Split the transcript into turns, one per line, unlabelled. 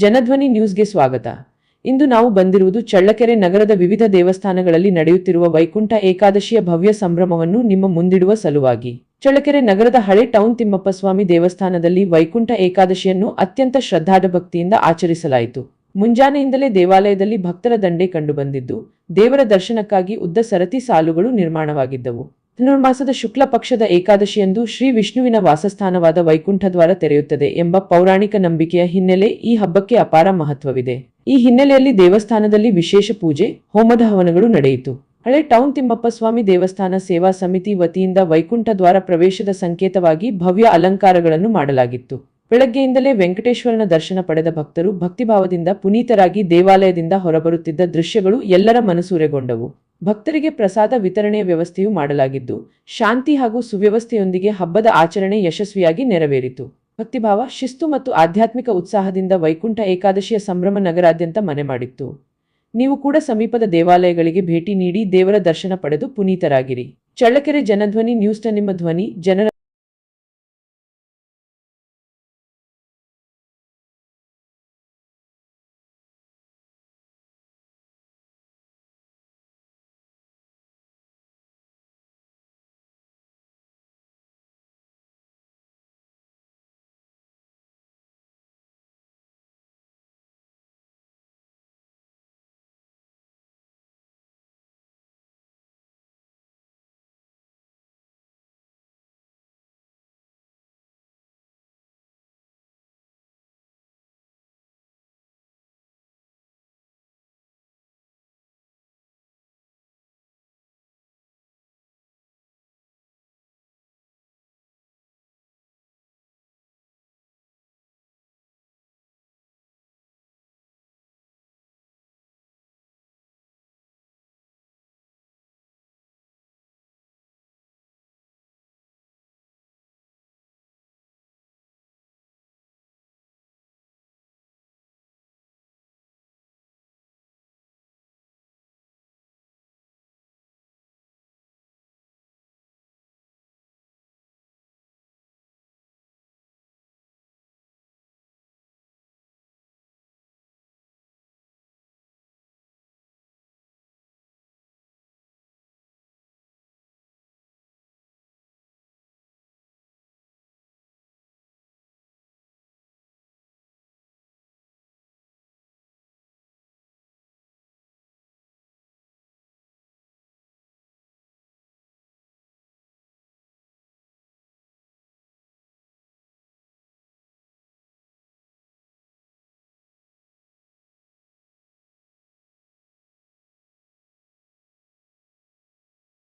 ಜನಧ್ವನಿ ನ್ಯೂಸ್ಗೆ ಸ್ವಾಗತ. ಇಂದು ನಾವು ಬಂದಿರುವುದು ಚಳ್ಳಕೆರೆ ನಗರದ ವಿವಿಧ ದೇವಸ್ಥಾನಗಳಲ್ಲಿ ನಡೆಯುತ್ತಿರುವ ವೈಕುಂಠ ಏಕಾದಶಿಯ ಭವ್ಯ ಸಂಭ್ರಮವನ್ನು ನಿಮ್ಮ ಮುಂದಿಡುವ ಸಲುವಾಗಿ. ಚಳ್ಳಕೆರೆ ನಗರದ ಹಳೆ ಟೌನ್ ತಿಮ್ಮಪ್ಪ ಸ್ವಾಮಿ ದೇವಸ್ಥಾನದಲ್ಲಿ ವೈಕುಂಠ ಏಕಾದಶಿಯನ್ನು ಅತ್ಯಂತ ಶ್ರದ್ಧಾಭಕ್ತಿಯಿಂದ ಆಚರಿಸಲಾಯಿತು. ಮುಂಜಾನೆಯಿಂದಲೇ ದೇವಾಲಯದಲ್ಲಿ ಭಕ್ತರ ದಂಡೆ ಕಂಡುಬಂದಿದ್ದು, ದೇವರ ದರ್ಶನಕ್ಕಾಗಿ ಉದ್ದ ಸರತಿ ಸಾಲುಗಳು ನಿರ್ಮಾಣವಾಗಿದ್ದವು. ಧನುರ್ಮಾಸದ ಶುಕ್ಲ ಪಕ್ಷದ ಏಕಾದಶಿಯಂದು ಶ್ರೀ ವಿಷ್ಣುವಿನ ವಾಸಸ್ಥಾನವಾದ ವೈಕುಂಠದ್ವಾರ ತೆರೆಯುತ್ತದೆ ಎಂಬ ಪೌರಾಣಿಕ ನಂಬಿಕೆಯ ಹಿನ್ನೆಲೆ ಈ ಹಬ್ಬಕ್ಕೆ ಅಪಾರ ಮಹತ್ವವಿದೆ. ಈ ಹಿನ್ನೆಲೆಯಲ್ಲಿ ದೇವಸ್ಥಾನದಲ್ಲಿ ವಿಶೇಷ ಪೂಜೆ, ಹೋಮದ ಹವನಗಳು ನಡೆಯಿತು. ಹಳೆ ಟೌನ್ ತಿಮ್ಮಪ್ಪ ಸ್ವಾಮಿ ದೇವಸ್ಥಾನ ಸೇವಾ ಸಮಿತಿ ವತಿಯಿಂದ ವೈಕುಂಠ ದ್ವಾರ ಪ್ರವೇಶದ ಸಂಕೇತವಾಗಿ ಭವ್ಯ ಅಲಂಕಾರಗಳನ್ನು ಮಾಡಲಾಗಿತ್ತು. ಬೆಳಗ್ಗೆಯಿಂದಲೇ ವೆಂಕಟೇಶ್ವರನ ದರ್ಶನ ಪಡೆದ ಭಕ್ತರು ಭಕ್ತಿಭಾವದಿಂದ ಪುನೀತರಾಗಿ ದೇವಾಲಯದಿಂದ ಹೊರಬರುತ್ತಿದ್ದ ದೃಶ್ಯಗಳು ಎಲ್ಲರ ಮನಸೂರೆಗೊಂಡವು. ಭಕ್ತರಿಗೆ ಪ್ರಸಾದ ವಿತರಣೆಯ ವ್ಯವಸ್ಥೆಯೂ ಮಾಡಲಾಗಿದ್ದು, ಶಾಂತಿ ಹಾಗೂ ಸುವ್ಯವಸ್ಥೆಯೊಂದಿಗೆ ಹಬ್ಬದ ಆಚರಣೆ ಯಶಸ್ವಿಯಾಗಿ ನೆರವೇರಿತು. ಭಕ್ತಿಭಾವ, ಶಿಸ್ತು ಮತ್ತು ಆಧ್ಯಾತ್ಮಿಕ ಉತ್ಸಾಹದಿಂದ ವೈಕುಂಠ ಏಕಾದಶಿಯ ಸಂಭ್ರಮ ನಗರಾದ್ಯಂತ ಮನೆ ಮಾಡಿತ್ತು. ನೀವು ಕೂಡ ಸಮೀಪದ ದೇವಾಲಯಗಳಿಗೆ ಭೇಟಿ ನೀಡಿ ದೇವರ ದರ್ಶನ ಪಡೆದು ಪುನೀತರಾಗಿರಿ. ಚಳ್ಳಕೆರೆ ಜನಧ್ವನಿ ನ್ಯೂಸ್ನ ನಿಮ್ಮ ಧ್ವನಿ, ಜನರ